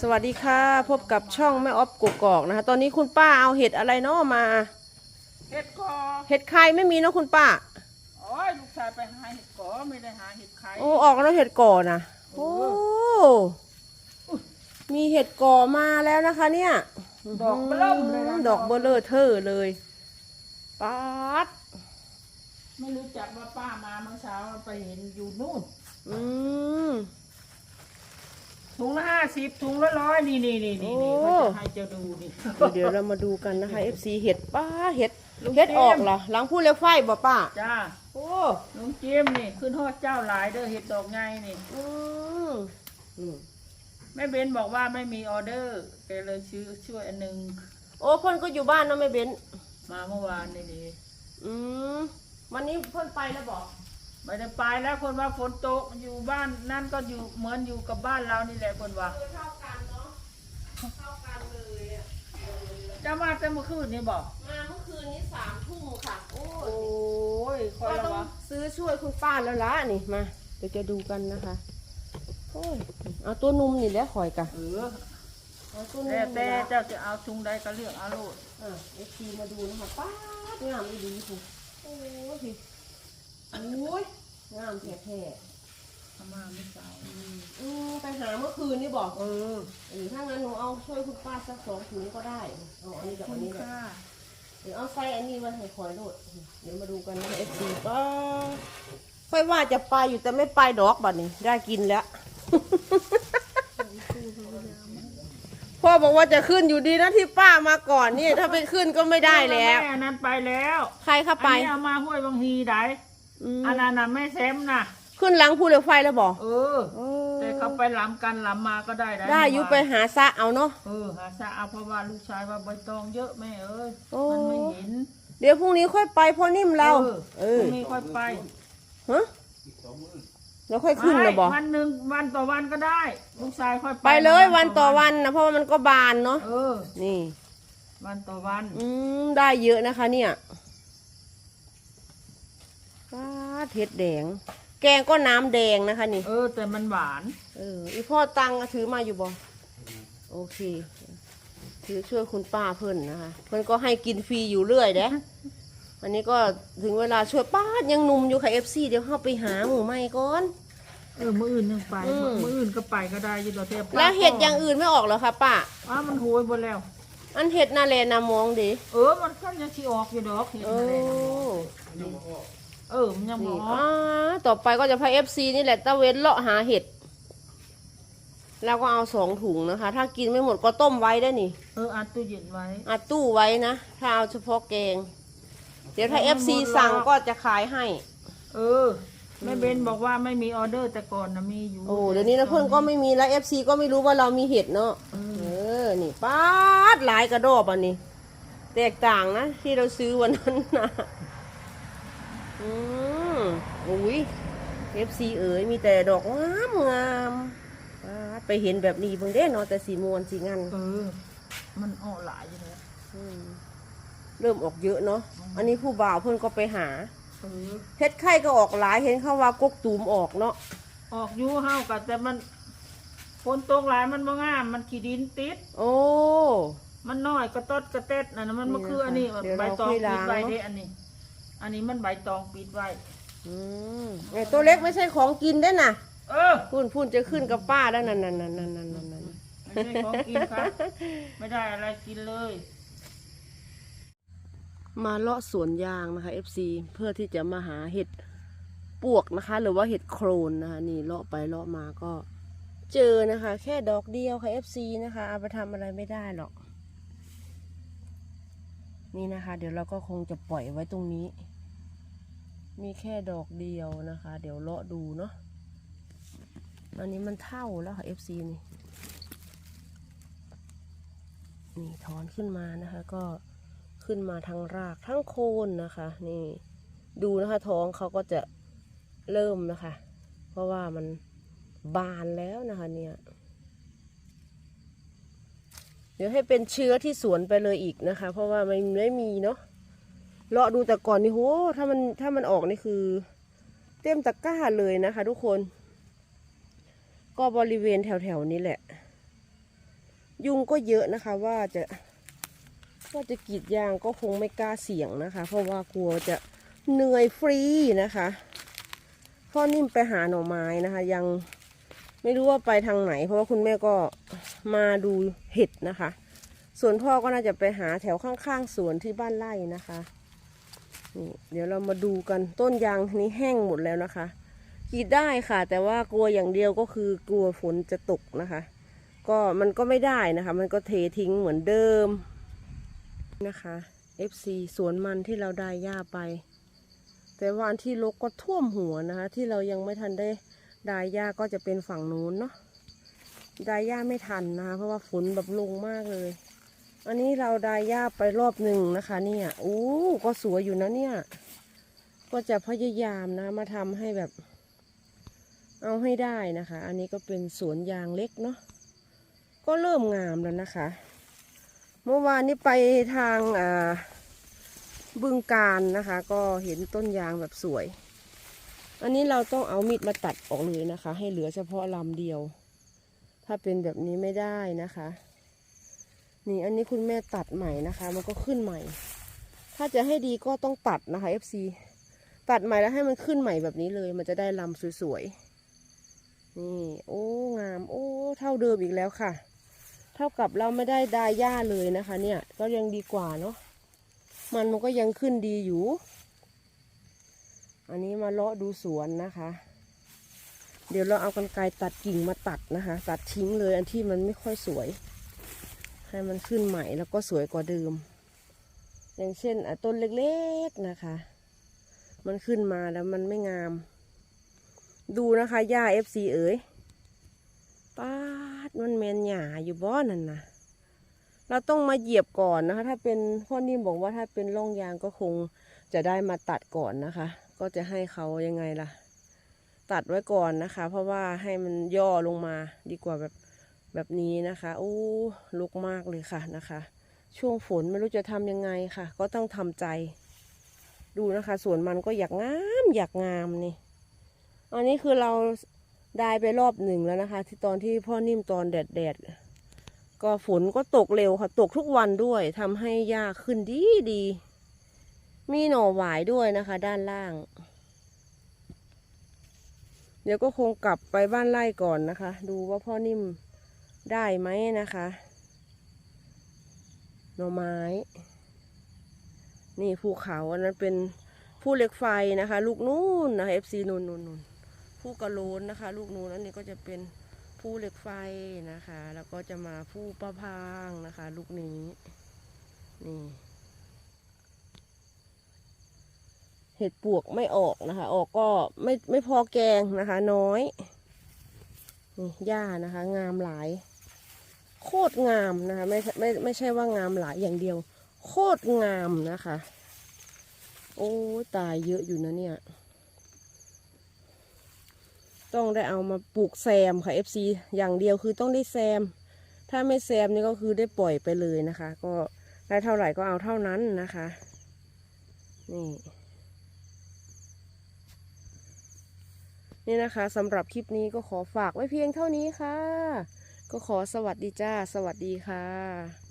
สวัสดีค่ะ พบกับช่องแม่ออฟกกอกนะคะ ตอนนี้คุณป้าเอาเห็ดอะไรเนาะมา เห็ดกอเห็ดใครไม่มีเนาะคุณป้า โอ้ยลูกชายไปหาเห็ดกอไม่ได้หาเห็ดไข่โอ้ออกแล้วเห็ดก่อนะโอ้มีเห็ดก่อมาแล้วนะคะ เนี่ยดอกเบิ่มเลยนะดอกเบลเลอร์เทอร์เลยป๊าดไม่รู้จักว่าป้ามาเมื่อเช้าไปเห็นอยู่นู่น อืม ถุงละห้าสิบถุงละร้อยนี่นี่นี่นี่นี่โอ้ เขาจะให้เจะดูนี่เดี๋ยวเรามาดูกันนะคะ FC เห็ดป้าดเห็ดลูกเห็ดเจมส์ออกเหรอหลังพูดเร็วไฟบ่ป้าจ้าโอ้ลุงเจมส์นี่ขึ้นฮอดเจ้าหลายเด้อเห็ดดอกไงนี่อืมอืมแม่เบนบอกว่าไม่มีออเดอร์แกเลยซื้อช่วยอันหนึงโอ้เพ่นก็อยู่บ้านเนาะไม่เบ้นมาเมื่อวานนี่นี่อืมวันนี้เพ่นไปแล้วบอก ไม่ได้ไปแล้วคนว่าฝนตกอยู่บ้านนั่นก็อยู่เหมือนอยู่กับบ้านเรานี่แหละคนว่าเท่ากันเนาะเท่ากันเลยอะจะมาแต่เมื่อคืนนี่บอกมาเมื่อคืนนี้สามทุ่มค่ะ โอ้โอ้ยคก็อยละต้องวะซื้อช่วยคุณป้าแล้วล่ะนี่มาเดี๋ยวจะดูกันนะคะโอ้ยเอาตัวนุ่มนี่แหละข่อยกะเออเอาตัวนุ่มแต่นี่แต่ละเจ้าจะเอาทุงใดก็เลือกเอาโลดอะเอฟซีมาดูนะคะป้าดงามดีๆคุณโอ้ยสิโอ้ย งามแท้ทำมาไม่สาวๆอืมไปหาเมื่อคืนนี่บอกเออเออถ้างั้นหนูเอาช่วยคุณป้าสักสองถุงก็ได้เอาอันนี้กับคุอันณนี้แหละ ค่าเดี๋ยวเอาไส้อันนี้มาให้คอยโดดเดี๋ยวมาดูกันนะเอฟซีก็ค่อยว่าจะไปอยู่แต่ไม่ไปดอกบัดนี้ ได้กินแล้ว พ่อบอกว่าจะขึ้นอยู่ดีนะที่ป้ามาก่อนนี่ ถ้าไปขึ้นก็ไม่ได้แล้ว ม่อันนั้นไปแล้วใครเข้าไป อันนี้เอามาห้วยบางฮีได้ อืมอันนั้นน่ะแม่แซมน่ะขึ้นหลังภูเหล็กไฟแล้วบอกเออ แต่เขาไปล้ำกันล้ำมาก็ได้ได้อยุไปหาซะเอาเนาะเออหาซะเอาเพราะว่าลูกชายว่าใบตองเยอะแม่เอ้ยโอ้มันไม่เห็น เดี๋ยวพรุ่งนี้ค่อยไปพ่อนิ่มเราเอเอออพรุ่งนี้ค่อยไปฮะแล้วค่อยขึ้นนะบอกไม่วันหนึ่งวันต่อวันก็ได้ ลูกชายค่อยไป ไปเลยวันต่อวันนะเพราะว่ามันก็บานเนาะเออนี่ วันต่อวัน อืมได้เยอะนะคะเนี่ย ป้าดเห็ดแดง แกงก็น้ำแดงนะคะนี่ เออ แต่มันหวาน เอออีพ่อตังอะถือมาอยู่บ่โอเค ถือช่วยคุณป้าเพิ่นนะคะ เพิ่นก็ให้กินฟรีอยู่เรื่อยเด้ อันนี้ก็ถึงเวลาช่วยป้าดยังหนุ่มอยู่ค่ะเอฟซีเดี๋ยวเข้าไปหาหมูใหม่ก่อน เออ มื้ออื่นยังไป อืม มื้ออื่นก็ไปก็ได้อยี่ดอกเทพแล้วเห็ดอย่างอื่นไม่ออกเหรอคะป้า อ้าวมันโหยหมดแล้ว อันเห็ดนาแลนามองดิเออ มันก็ยังชีออกอยู่ดอกเห็ดโอ้อะไรนะ เออมันยังบนี่อกอ่าต่อไปก็จะพาเอฟซีนี่แหละตะเวนเลาะหาเห็ด แล้วก็เอาสองถุงนะคะ ถ้ากินไม่หมดก็ต้มไว้ได้นี่เอออัดตู้เย็นไว้ อัดตู้ไว้นะ ถ้าเอาเฉพาะแกง เดี๋ยวถ้าเอไม่ฟหมซีดหรอกสั่งก็จะขายให้ เออแม่เบนบอกว่าไม่มีออเดอร์แต่ก่อนนะมีอยู่โอ้เดี๋ยวนี้นะเพื่อนก็ไม่มีแล้วเอฟซีก็ไม่รู้ว่าเรามีเห็ดเนาะอืมเออนี่ป้าดหลายกระดอบอันนี้ แตกต่างนะ ที่เราซื้อวันนั้นนะ อืมอุ้ยเอฟซีเอ๋ยมีแต่ดอกงามงามป้าดไปเห็นแบบนี้เพิ่งได้เนาะแต่สีมวนสีงันเออ มันออกหลายอยู่แล้วมเริ่มออกเยอะเนาะอันนี้ผู้บ่าวเพื่อนก็ไปหาเออ เฮ็ดไข่ก็ออกหลายเห็นเขาว่ากกตูมออกเนาะออกอยู่เฮากันแต่มันฝนตกหลายมันบ่งาม มันขี้ดินติด โอ้ มันน้อยกระตดกระเต็ดนั่นน่ะมันนี่มาคืออันนี้นะคะเดี๋ยวใบเราตองค่อยปิล้าดงไว้เนอะเด้อันนี้ อันนี้มันใบตองปิดไว้ อืมไอตัวเล็กไม่ใช่ของกินได้น่ะเออ พุ่นพุ่นจะขึ้นกับป้าแล้วนั่นนั่นนั่นนั่นนั่นนั่นไม่ใช่ของกินครับ ไม่ได้อะไรกินเลย มาเลาะสวนยางนะคะ FC เพื่อที่จะมาหาเห็ดปวกนะคะ หรือว่าเห็ดโครนนะคะนี่เลาะไปเลาะมาก็ เจอนะคะ แค่ดอกเดียวค่ะ FC นะคะเอาไปทำอะไรไม่ได้หรอก นี่นะคะ เดี๋ยวเราก็คงจะปล่อยไว้ตรงนี้ มีแค่ดอกเดียวนะคะ เดี๋ยวเลาะดูเนาะอันนี้มันเท่าแล้วค่ะ FC นี่นี่ถอนขึ้นมานะคะ ก็ขึ้นมาทั้งรากทั้งโคนนะคะ นี่ดูนะคะท้องเขาก็จะเริ่มนะคะ เพราะว่ามันบานแล้วนะคะเนี่ย เดี๋ยวให้เป็นเชื้อที่สวนไปเลยอีกนะคะ เพราะว่ามันไม่มีเนาะ เลาะดูแต่ก่อนนี่โหถ้ามันถ้ามันออกนี่คือ เต็มตะกร้าเลยนะคะ ทุกคน ก็บริเวณแถวๆนี้แหละ ยุงก็เยอะนะคะ ว่าจะว่าจะกรีดยางก็คงไม่กล้าเสี่ยงนะคะ เพราะว่ากลัวจะเหนื่อยฟรีนะคะพ่อนิ่มไปหาหน่อไม้นะคะ ยังไม่รู้ว่าไปทางไหน เพราะว่าคุณแม่ก็มาดูเห็ดนะคะ ส่วนพ่อก็น่าจะไปหาแถวข้างๆสวนที่บ้านไร่นะคะ นี่เดี๋ยวเรามาดูกันต้นยางนี้แห้งหมดแล้วนะคะกรีดได้ค่ะ แต่ว่ากลัวอย่างเดียวก็คือกลัวฝนจะตกนะคะ ก็มันก็ไม่ได้นะคะ มันก็เททิ้งเหมือนเดิมนะคะ FC สวนมันที่เราได้หญ้าไป แต่วันที่ลกก็ท่วมหัวนะคะ ที่เรายังไม่ทันได้ได้หญ้าก็จะเป็นฝั่งนู้นเนาะได้หญ้าไม่ทันนะคะเพราะว่าฝนแบบลงมากเลย อันนี้เราได้หญ้าไปรอบหนึ่งนะคะ เนี่ยอู้ก็สวยอยู่นะเนี่ย ก็จะพยายามนะ มาทำให้แบบ เอาให้ได้นะคะ อันนี้ก็เป็นสวนยางเล็กเนาะก็เริ่มงามแล้วนะคะ เมื่อวานนี้ไปทางอ่าบึงการนะคะ ก็เห็นต้นยางแบบสวย อันนี้เราต้องเอามีดมาตัดออกเลยนะคะ ให้เหลือเฉพาะลำเดียว ถ้าเป็นแบบนี้ไม่ได้นะคะ นี่อันนี้คุณแม่ตัดใหม่นะคะ มันก็ขึ้นใหม่ ถ้าจะให้ดีก็ต้องตัดนะคะ FC ตัดใหม่แล้วให้มันขึ้นใหม่แบบนี้เลย มันจะได้ลำสวยๆ นี่ โอ้ งาม โอ้ เท่าเดิมอีกแล้วค่ะ เท่ากับเราไม่ได้ดายหญ้าเลยนะคะ เนี่ย ก็ยังดีกว่าเนาะ มันมันก็ยังขึ้นดีอยู่ อันนี้มาเลาะดูสวนนะคะ เดี๋ยวเราเอากันไกรตัดกิ่งมาตัดนะคะ ตัดทิ้งเลยอันที่มันไม่ค่อยสวย ให้มันขึ้นใหม่แล้วก็สวยกว่าเดิม อย่างเช่นต้นเล็กๆนะคะ มันขึ้นมาแล้วมันไม่งาม ดูนะคะหญ้า FC เอ๋ยป้าดมันแมนหญ้าอยู่บ่อนั่นนะเราต้องมาเหยียบก่อนนะคะ ถ้าเป็นพ่อนิ่มบอกว่าถ้าเป็นร่องยางก็คงจะได้มาตัดก่อนนะคะ ก็จะให้เขายังไงล่ะ ตัดไว้ก่อนนะคะ เพราะว่าให้มันย่อลงมาดีกว่าแบบ แบบนี้นะคะโอ้ลุกมากเลยค่ะนะคะ ช่วงฝนไม่รู้จะทำยังไงค่ะ ก็ต้องทำใจ ดูนะคะสวนมันก็อยากงามอยากงามนี่อันนี้คือเราได้ไปรอบหนึ่งแล้วนะคะ ที่ตอนที่พ่อนิ่มตอนแดดแดดก็ฝนก็ตกเร็วค่ะ ตกทุกวันด้วยทำให้หญ้าขึ้นดีดี มีหน่อหวายด้วยนะคะ ด้านล่าง เดี๋ยวก็คงกลับไปบ้านไร่ก่อนนะคะ ดูว่าพ่อนิ่ม ได้ไหมนะคะ หน่อไม้ นี่ภูเขาอันนั้นเป็นภูเหล็กไฟนะคะ ลูกนู้นนะคะ FC นูนนูนนูนภูกระโลนนะคะ ลูกนู้นอันนี้ก็จะเป็นภูเหล็กไฟนะคะ แล้วก็จะมาภูประพางนะคะ ลูกนี้ นี่เห็ดปวกไม่ออกนะคะ ออกก็ไม่ไม่พอแกงนะคะ น้อย นี่หญ้านะคะ งามหลาย โคตรงามนะคะไม่ไม่ไม่ใช่ว่างามหลายอย่างเดียว โคตรงามนะคะ โอ้ตายเยอะอยู่นะเนี่ย ต้องได้เอามาปลูกแซมค่ะ FC อย่างเดียวคือต้องได้แซม ถ้าไม่แซมนี่ก็คือได้ปล่อยไปเลยนะคะ ก็ได้เท่าไหร่ก็เอาเท่านั้นนะคะ นี่นี่นะคะสำหรับคลิปนี้ก็ขอฝากไว้เพียงเท่านี้ค่ะ ก็ขอสวัสดีจ้า สวัสดีค่ะ